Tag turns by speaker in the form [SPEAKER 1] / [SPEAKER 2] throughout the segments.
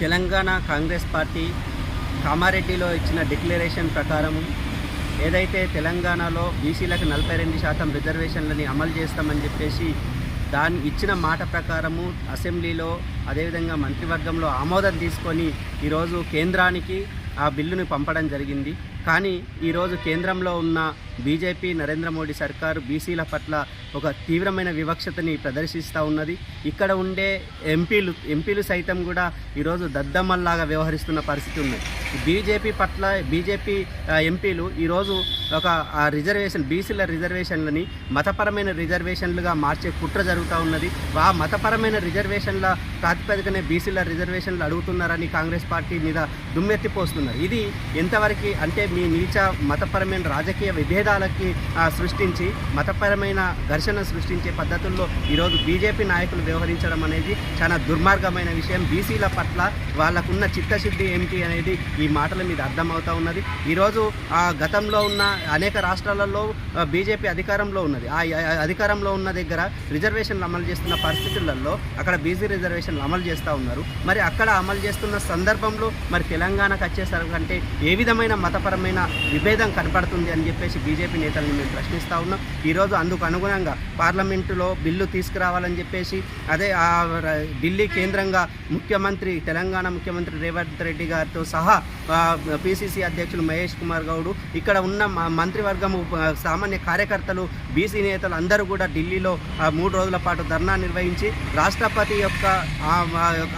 [SPEAKER 1] Telangana Congress party కామారెడ్డిలో ఇచ్చిన declaration ప్రకారం ఏదైతే తెలంగాణలో బీసీలకు నలభై రెండు శాతం రిజర్వేషన్లని అమలు చేస్తామని చెప్పేసి దాని ఇచ్చిన మాట ప్రకారము అసెంబ్లీలో అదేవిధంగా మంత్రివర్గంలో ఆమోదం తీసుకొని ఈరోజు కేంద్రానికి ఆ బిల్లును పంపడం జరిగింది. కానీ ఈరోజు కేంద్రంలో ఉన్న బీజేపీ నరేంద్ర మోడీ సర్కారు బీసీల పట్ల ఒక తీవ్రమైన వివక్షతని ప్రదర్శిస్తూ ఉన్నది. ఇక్కడ ఉండే ఎంపీలు ఎంపీలు సైతం కూడా ఈరోజు దద్దమ్మల్లాగా వ్యవహరిస్తున్న పరిస్థితి ఉంది. బీజేపీ పట్ల బీజేపీ ఎంపీలు ఈరోజు ఒక రిజర్వేషన్ బీసీల రిజర్వేషన్లని మతపరమైన రిజర్వేషన్లుగా మార్చే కుట్ర జరుగుతూ ఉన్నది. ఆ మతపరమైన రిజర్వేషన్ల ప్రాతిపదికనే బీసీల రిజర్వేషన్లు అడుగుతున్నారని కాంగ్రెస్ పార్టీ మీద దుమ్మెత్తిపోస్తున్నారు ఇది ఎంతవరకు అంటే మీ నీచ మతపరమైన రాజకీయ విభేదాలకి సృష్టించి మతపరమైన ఘర్షణ సృష్టించే పద్ధతుల్లో ఈరోజు బీజేపీ నాయకులు వ్యవహరించడం అనేది చాలా దుర్మార్గమైన విషయం. బీసీల పట్ల వాళ్ళకున్న చిత్తశుద్ధి ఏమిటి అనేది ఈ మాటల మీద అర్థమవుతా ఉన్నది. ఈరోజు గతంలో ఉన్న అనేక రాష్ట్రాలలో బీజేపీ అధికారంలో ఉన్నది. ఆ ఆ అధికారంలో ఉన్న దగ్గర రిజర్వేషన్లు అమలు చేస్తున్న పరిస్థితులలో అక్కడ బీసీ రిజర్వేషన్లు అమలు చేస్తూ ఉన్నారు. మరి అక్కడ అమలు చేస్తున్న సందర్భంలో మరి తెలంగాణకు వచ్చేసరికంటే ఏ విధమైన మతపరమైన విభేదం కనపడుతుంది అని చెప్పేసి బీజేపీ నేతలను మేము ప్రశ్నిస్తూ ఉన్నాం. ఈరోజు అందుకు అనుగుణంగా పార్లమెంటులో బిల్లు తీసుకురావాలని చెప్పేసి అదే ఆ ఢిల్లీ కేంద్రంగా ముఖ్యమంత్రి తెలంగాణ ముఖ్యమంత్రి రేవంత్ రెడ్డి గారితో సహా పిసిసి అధ్యక్షులు మహేష్ కుమార్ గౌడ్ ఇక్కడ ఉన్న మంత్రివర్గం మంత్రివర్గము సామాన్య కార్యకర్తలు బీసీ నేతలు అందరూ కూడా ఢిల్లీలో మూడు రోజుల పాటు ధర్నా నిర్వహించి రాష్ట్రపతి యొక్క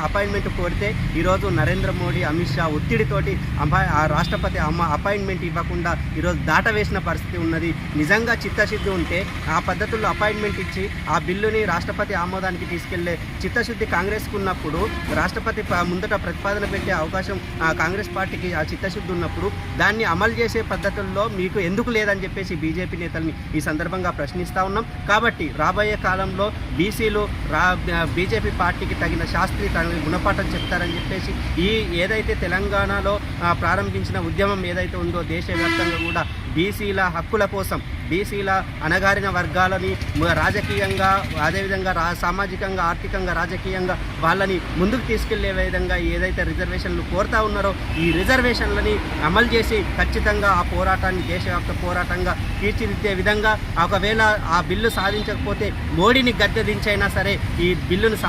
[SPEAKER 1] అపాయింట్మెంట్ కోరితే ఈరోజు నరేంద్ర మోడీ అమిత్ షా ఒత్తిడితోటి అపా ఆ రాష్ట్రపతి అమ్మ అపాయింట్మెంట్ ఇవ్వకుండా ఈరోజు దాటవేసిన పరిస్థితి ఉన్నది. నిజంగా చిత్తశుద్ధి ఉంటే ఆ పద్ధతుల్లో అపాయింట్మెంట్ ఇచ్చి ఆ బిల్లుని రాష్ట్రపతి ఆమోదానికి తీసుకెళ్ళే చిత్తశుద్ధి కాంగ్రెస్కు ఉన్నప్పుడు రాష్ట్రపతి ముందట ప్రతిపాదన పెట్టే అవకాశం కాంగ్రెస్ పార్టీకి ఆ చిత్తశుద్ధి ఉన్నప్పుడు దాన్ని అమలు చేసే పద్ధతుల్లో మీకు ఎందుకు లేదని చెప్పేసి బీజేపీ నేతల్ని ఈ సందర్భంగా ప్రశ్నిస్తూ ఉన్నాం. కాబట్టి రాబోయే కాలంలో బీసీలు రా బీజేపీ పార్టీకి తగిన శాస్త్రీయ తగిన గుణపాఠం చెప్తారని చెప్పేసి ఈ ఏదైతే తెలంగాణలో ప్రారంభించిన ఉద్యమం ఏదైతే ఉందో దేశవ్యాప్తంగా కూడా బీసీల హక్కుల కోసం బీసీల అణగారిన వర్గాలని రాజకీయంగా అదేవిధంగా రా సామాజికంగా ఆర్థికంగా రాజకీయంగా వాళ్ళని ముందుకు తీసుకెళ్ళే విధంగా ఏదైతే రిజర్వేషన్లు కోరుతా ఉన్నారో ఈ రిజర్వేషన్లని అమలు చేసి ఖచ్చితంగా ఆ పోరాటాన్ని దేశవ్యాప్త పోరాటంగా తీర్చిదిద్దే విధంగా ఒకవేళ ఆ బిల్లు సాధించకపోతే మోడీని గద్దె దించైనా సరే ఈ బిల్లును